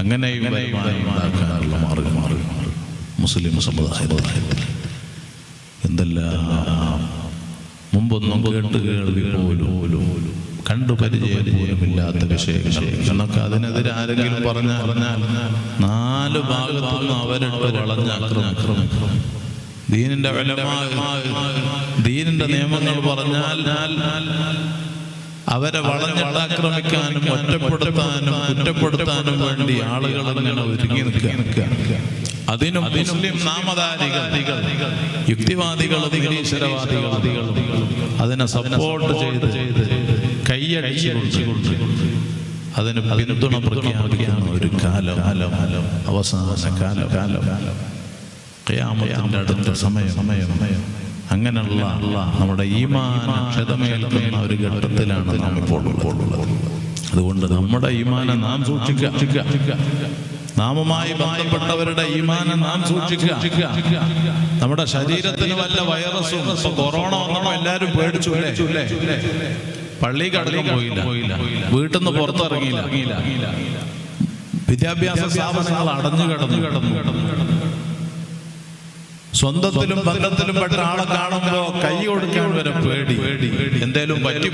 ഉണ്ടാക്കാനുള്ള മാറി മുസ്ലിം സമുദായത്തിൽ എന്തെല്ലാം മുമ്പൊന്നും കേട്ട് കേൾവി പോലും കണ്ടു പരിചയമില്ലാത്ത വിഷയങ്ങൾ. എന്നൊക്കെ അതിനെതിരെ ആരെങ്കിലും പറഞ്ഞാൽ പറഞ്ഞാൽ നാല് ഭാഗത്തുനിന്ന് അവരിട്ട് വളഞ്ഞ ആക്രമിക്കും ദീനിന്റെ ദീനിന്റെ നിയമങ്ങൾ പറഞ്ഞാൽ അവരെ വളഞ്ഞിട്ട് ആക്രമിക്കാനും ഒറ്റപ്പെടുത്താനും കുറ്റപ്പെടുത്താനും വേണ്ടി ആളുകൾ അങ്ങനെ ഒരുങ്ങി നിൽക്കുക. അതിനും മുസ്ലിം നാമധാരികൾ യുക്തിവാദികളും നിരീശ്വരവാദികളും അതിനെ സപ്പോർട്ട് ചെയ്ത് കൈയടിച്ചുകൊണ്ട് അതിന് പിന്തുണ പ്രഖ്യാപിക്കുന്ന ഒരു കാലം അവസാന കാലം. കാലം. അടുത്ത സമയം. സമയം. അങ്ങനെയുള്ള നമ്മുടെ ഈമാന ക്ഷതമേൽക്കുന്ന ഒരു ഘട്ടത്തിലാണ് നാം ഇപ്പോൾ ഉള്ളത്. അതുകൊണ്ട് നമ്മുടെ ഈമാനെ നാം സൂക്ഷിക്കുക. നാമമായി ബന്ധപ്പെട്ടവരുടെ ഈമാനെ നാം സൂക്ഷിക്കുക. നമ്മുടെ ശരീരത്തിന് വല്ല വൈറസും ഇപ്പൊ കൊറോണ വന്നോ എല്ലാരും പേടിച്ചു പള്ളി കടലും പോയില്ല. വീട്ടിൽ നിന്ന് പുറത്തിറങ്ങിയില്ല. വിദ്യാഭ്യാസ സ്ഥാപനങ്ങൾ അടഞ്ഞു കിടന്നു. കിടന്നു. സ്വന്തത്തിലും ബന്ധത്തിലും പെട്ട ആളെ കാണുമ്പോ കൈ കൊടുക്കാൻ വരെ പേടി. എന്തേലും പറ്റി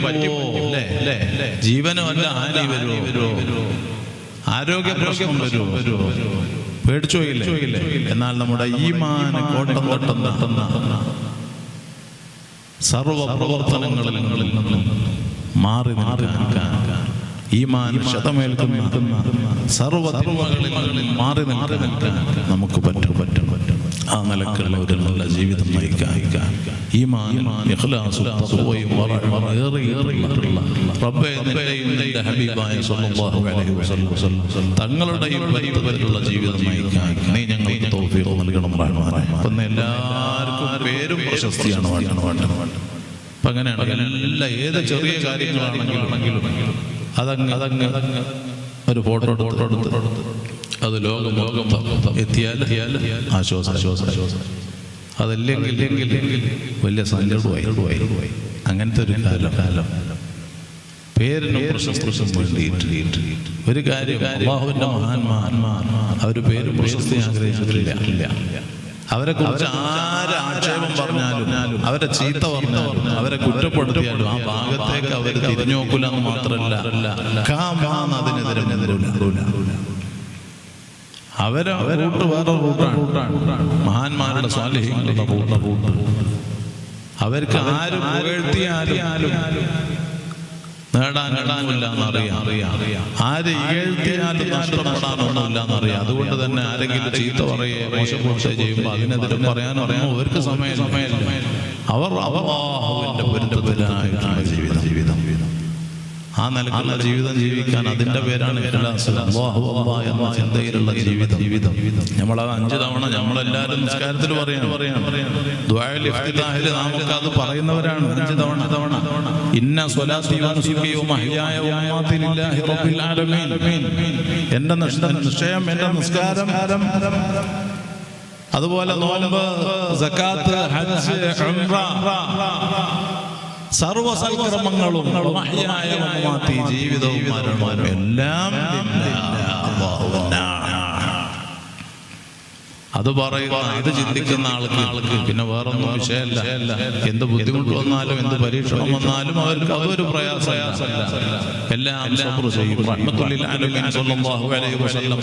ജീവനോ അല്ല ഹാനി വരുമോ ആരോഗ്യ പ്രശ്നം വരുമോ പേടിച്ചു പോയില്ലേ എന്നാൽ നമ്മുടെ ഈമാന കോട്ടം തട്ടം തട്ടുന്ന സർവ പ്രവർത്തനങ്ങളിൽ മാറി മാറി നിൽക്കാൻ ഈമാൻ ശതമേൽക്കുന്ന സർവ മാറി നിൽക്കാൻ നമുക്ക് പറ്റും. പറ്റും. ആ നിലക്കുള്ള ഒരു നല്ല ജീവിതം നയിക്കാൻ. ഈ പരിപരിയുള്ള ജീവിതം നൽകണം എല്ലാവർക്കും പേരും പ്രശസ്തിയാണ് എല്ലാ ഏത് ചെറിയ കാര്യങ്ങളാണെങ്കിലും അതങ്ങ് അതങ്ങ് ഒരു ഫോട്ടോ എടുത്ത്. അത് ലോകം ലോകം എത്തിയാൽ ആശ്വാസം. അതല്ലെങ്കിൽ വലിയ സങ്കടമായി അങ്ങനത്തെ ഒരു കാലം. കാലം പേരിനും പ്രശസ്തിക്കും വേണ്ടിയിട്ട് ഒരു കാര്യം അള്ളാഹുവിന്റെ അവർ പേര് പ്രശസ്തി ആഗ്രഹിച്ചിട്ടില്ല. അവരെ കുറിച്ച് ആര് ആക്ഷേപം പറഞ്ഞാലും അവരെ ചീത്ത പറഞ്ഞാലും അവരെ കുറ്റപ്പെടുത്തിയാലും ആ ഭാഗത്തേക്ക് അവർ തിരിഞ്ഞു നോക്കൂല എന്ന് മാത്രമല്ല കാമാന്ന് അതിനെതിരെ അവരെ റൂട്ട് വേറെ റൂട്ടാണ് മഹാന്മാരുടെ സ്വാലിഹികളുടെ റൂട്ട് റൂട്ട് അവർക്ക് ആരും പുകഴ്ത്തിയാലും നേടാൻ നേടാനില്ല എന്നറിയാം. അറിയാം ആര് ഇകഴ്ത്തിയാലും നഷ്ടപ്പെടാനൊന്നുമില്ല എന്നറിയാം. അതുകൊണ്ട് തന്നെ ആരെങ്കിലും ചീത്ത പറയുകയോ മോശം ചെയ്യുമ്പോൾ അതിനെതിരെ പറയാൻ അറിയാമോ അവർക്ക് സമയം സമയം അവർ പൊരുത്തത്തിലായിട്ടുള്ള ജീവിതം ജീവിതം ആ നിലക്കുള്ള ജീവിതം ജീവിക്കാൻ അതിന്റെ പേരാണ് എന്ന ചിന്തയിലുള്ള ജീവിതം. ജീവിതം. അത് അഞ്ച് തവണ നമ്മളെല്ലാവരും നിസ്കാരത്തിൽ ഇഫ്തിതാഹിൽ നമുക്ക് അത് പറയുന്നവരാണ് അഞ്ച് തവണ. തവണ. ഇന്ന എന്റെ നിശ്ചയം എന്റെ നിസ്കാരം. അതുപോലെ നോമ്പ് സക്കാത്ത് ഹജ്ജ് ഉംറ സർവ സൽക്കർമ്മങ്ങളും ജീവിതവും മരണവും എല്ലാം. അത് പറയുക ഇത് ചിന്തിക്കുന്ന ആൾക്ക് ആൾക്ക് പിന്നെ വേറൊന്നും വിഷയമല്ല. എന്ത് ബുദ്ധിമുട്ട് വന്നാലും എന്ത് പരീക്ഷണം വന്നാലും അവർക്ക് അതൊരു പ്രയാസമല്ല. എല്ലാം ചെയ്യും.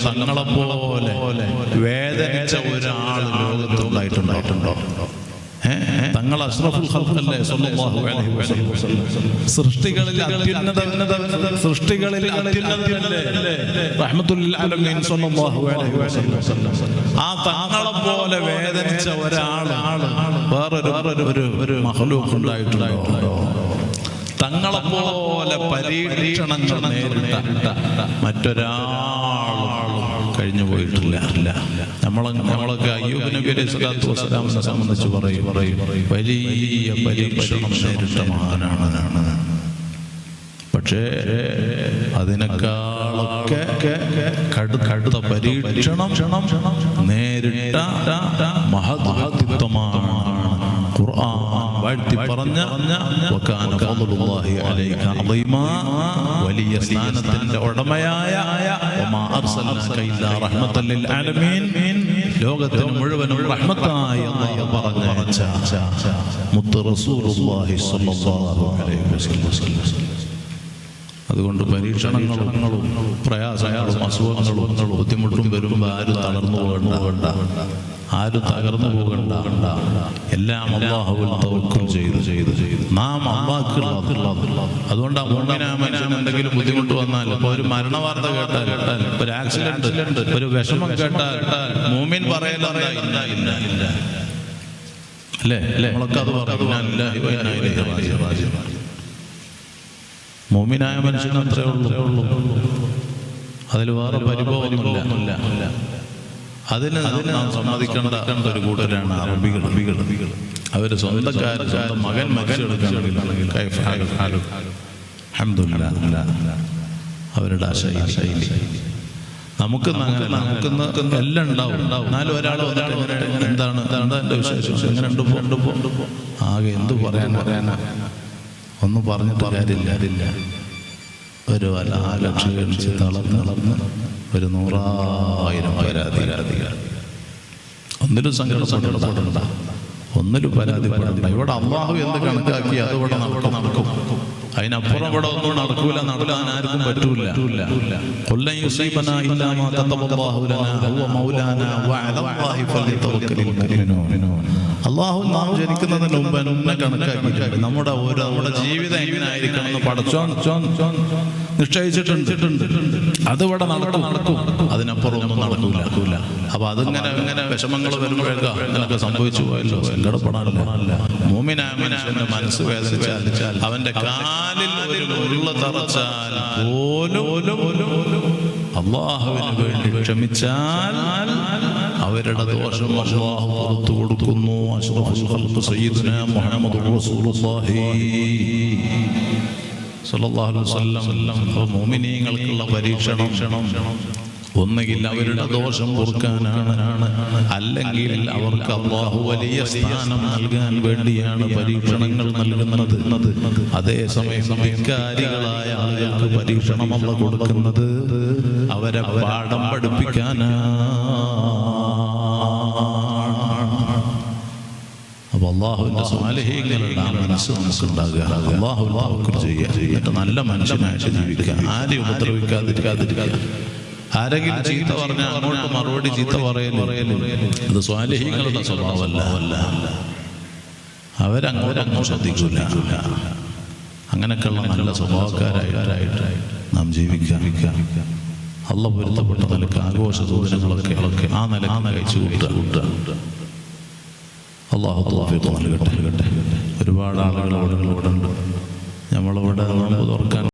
തങ്ങളെ പോലെ വേദനിച്ച ഒരാൾ ലോകത്തുണ്ടായിട്ടുണ്ടായിട്ടുണ്ടോ? തങ്ങൾ അഷ്റഫുൽ സല്ലല്ലാഹു അലൈഹി വസല്ലം. സൃഷ്ടികളിൽ അത്യുന്നത സൃഷ്ടികളിൽ റഹ്മത്തുൽ ആലമീൻ സല്ലല്ലാഹു അലൈഹി വസല്ലം. ആ തങ്ങളെ പോലെ വേദനിച്ച ഒരാൾ ഒരു തങ്ങളെ പോലെ പരീക്ഷണങ്ങൾ നേരിട്ട മറ്റൊരാളും കഴിഞ്ഞു പോയിട്ടില്ല നമ്മൾ നമ്മളൊക്കെ അയ്യൂബ് നബി അലൈഹി സ്വലാത്തു വസ്സലാമിനെ സംബന്ധിച്ച് പറയും വലിയ പരീക്ഷണം നേരിട്ട മഹാനാണ് പക്ഷേ അതിനേക്കാളൊക്കെ കടു കടുത്ത പരീക്ഷണം നേരിട്ട മഹത്വമാണ് ഖുർആൻ വാഴ്ത്തി പറഞ്ഞ വലിയ സ്ഥാനത്തിന്റെ ഉടമയായ ലോകത്തിന് മുഴുവനും റഹ്മത്തായി പറഞ്ഞ മുത്ത് വസല്ലം. അതുകൊണ്ട് പരീക്ഷണങ്ങളും പ്രയാസങ്ങളും അസുഖങ്ങളും ബുദ്ധിമുട്ടും വരുമ്പോൾ ആരും തളർന്നു പോകണ്ട. ആരും തകർന്നു പോകണ്ട. എല്ലാം അള്ളാഹുവിൽ ചെയ്തു ചെയ്തു. ചെയ്തു നാം അള്ളാഹുള്ളത് അതുകൊണ്ട് എന്തെങ്കിലും ബുദ്ധിമുട്ട് വന്നാൽ ഇപ്പൊ ഒരു മരണ വാർത്ത കേട്ടാൽ കേട്ടാൽ ഒരു ആക്സിഡന്റ് ഒരു വിഷമം കേട്ടാൽ മൂമിൻ പറയല ഇല്ല ഇല്ല ഇല്ല. അല്ലേ? അല്ലേ നമ്മളൊക്കെ അത് പറഞ്ഞു മോമിനായ മനുഷ്യന് അത്രേ ഉള്ളൂ. അതിൽ വേറെ പരിഭവമൊന്നുമില്ല. അതിന് നാം സമ്മതിക്കേണ്ട ഒരു കൂട്ടരാണ് അറബികൾ. അറബികൾ. അവർ സ്വന്തക്കാർ സ്വന്തം മകൻ മകൻ അവരുടെ ശൈലി. നമുക്ക് നമുക്കിന്ന് എല്ലാം ഉണ്ടാവും. എന്നാലും ഒരാൾ എന്താണ്? എന്താണ്? എന്റെ വിശേഷം? എങ്ങനെ ഉണ്ട് പോ- ഉണ്ട് പോ? ആകെ എന്ത് പറയാൻ പറയാനാ? ഒന്നും പറഞ്ഞു കാര്യമില്ല. ഒരു അലാലക്ഷ തളർന്ന് തളർന്ന് ഒരു നൂറായിരം പരാതി ഒന്നിലും സങ്കടപ്പെടണ്ട. ഒന്നിലും പരാതിപ്പെടണ്ട. ഇവിടെ അള്ളാഹു എന്ത് കണക്കാക്കി അത് ഇവിടെ നടക്കും. നടക്കും അതിനപ്പുറം ഇവിടെ ഒന്നും നടക്കൂല നടക്കാൻ ആർക്കും പറ്റൂല. കൊല്ലം ഇല്ലാ മാ ലനാ ഹുവ മൗലാന വഅലല്ലാഹി അള്ളാഹു നാം ജനിക്കുന്നതിന് മുമ്പ് എന്നെ കണക്കാക്കിയിട്ടുണ്ട് നമ്മുടെ ഓരോ നമ്മുടെ ജീവിതം എങ്ങനെയായിരിക്കണം എന്ന് പടച്ചോൻ ചോൻ ചോൻ നിശ്ചയിച്ചിട്ടുണ്ട്. അതിവിടെ നടക്കും നടക്കും അതിനപ്പുറം ഒന്നും നടക്കും നടക്കൂല. അപ്പൊ അതിങ്ങനെ ഇങ്ങനെ വിഷമങ്ങൾ വരുമ്പോഴേക്കാ നിനക്ക് സംഭവിച്ചു പോയല്ലോ. സങ്കടപ്പെടാനില്ല. മൂമിനായ മനുഷ്യന്റെ മനസ്സ് വേദനിച്ചാൽ അവന്റെ കാലിൽ ഒരു തറച്ചാൽ പോലും അള്ളാഹുവിന് വേണ്ടി ക്ഷമിച്ചാൽ അവരുടെ ദോഷം അള്ളാഹു പുറത്തു കൊടുക്കുന്നു. അഷ്റഫുൽ ഖൽഖ് സയ്യിദുനാ മുഹമ്മദ് റസൂലുള്ളാഹി സല്ലല്ലാഹു അലൈഹി വസല്ലം. മുഅ്മിനീങ്ങൾക്കുള്ള പരീക്ഷണം. ഒന്നുകിൽ അവരുടെ ദോഷം പൊറുക്കാനാണ്. അല്ലെങ്കിൽ അവർക്ക് അള്ളാഹു വലിയ സ്ഥാനം നൽകാൻ വേണ്ടിയാണ് പരീക്ഷണങ്ങൾ നൽകുന്നത്. അതേസമയം ധിക്കാരികളായ ആളുകൾക്ക് പരീക്ഷണം അല്ല കൊടുക്കുന്നത്. അവരെ പാഠം പഠിപ്പിക്കാനാണ് അപ്പൊ അള്ളാഹുവിന്റെ സ്വാലഹീങ്ങളുടെ മനസ്സ് നമുക്കുണ്ടാകുക. അള്ളാഹു തവക്കുൽ ചെയ്യുക എന്നിട്ട് നല്ല മനുഷ്യനായിട്ട് ജീവിക്കുക. ആരെയും ആരെങ്കിലും ചീത്ത പറഞ്ഞാൽ അങ്ങോട്ട് മറുപടി ചീത്ത പറയലും. അത് സ്വാലഹീങ്ങളുടെ സ്വഭാവമല്ല. അല്ല ശ്രദ്ധിക്കൂല. അങ്ങനെയൊക്കെയുള്ള നല്ല സ്വഭാവക്കാരായിട്ട് നാം ജീവിക്കാം അള്ള പൊരുത്തപ്പെട്ട നിലയ്ക്ക് ആഘോഷ സൂചനകളൊക്കെ ആ നില ആ നിലച്ച് കൂട്ടുക കൂട്ടുക അള്ളാഹു നൽകട്ടെ. ഒരുപാട് ആളുകൾ അവിടെ നമ്മളവിടെ നമ്മളിവിടെ നോമ്പ് തുറക്കാൻ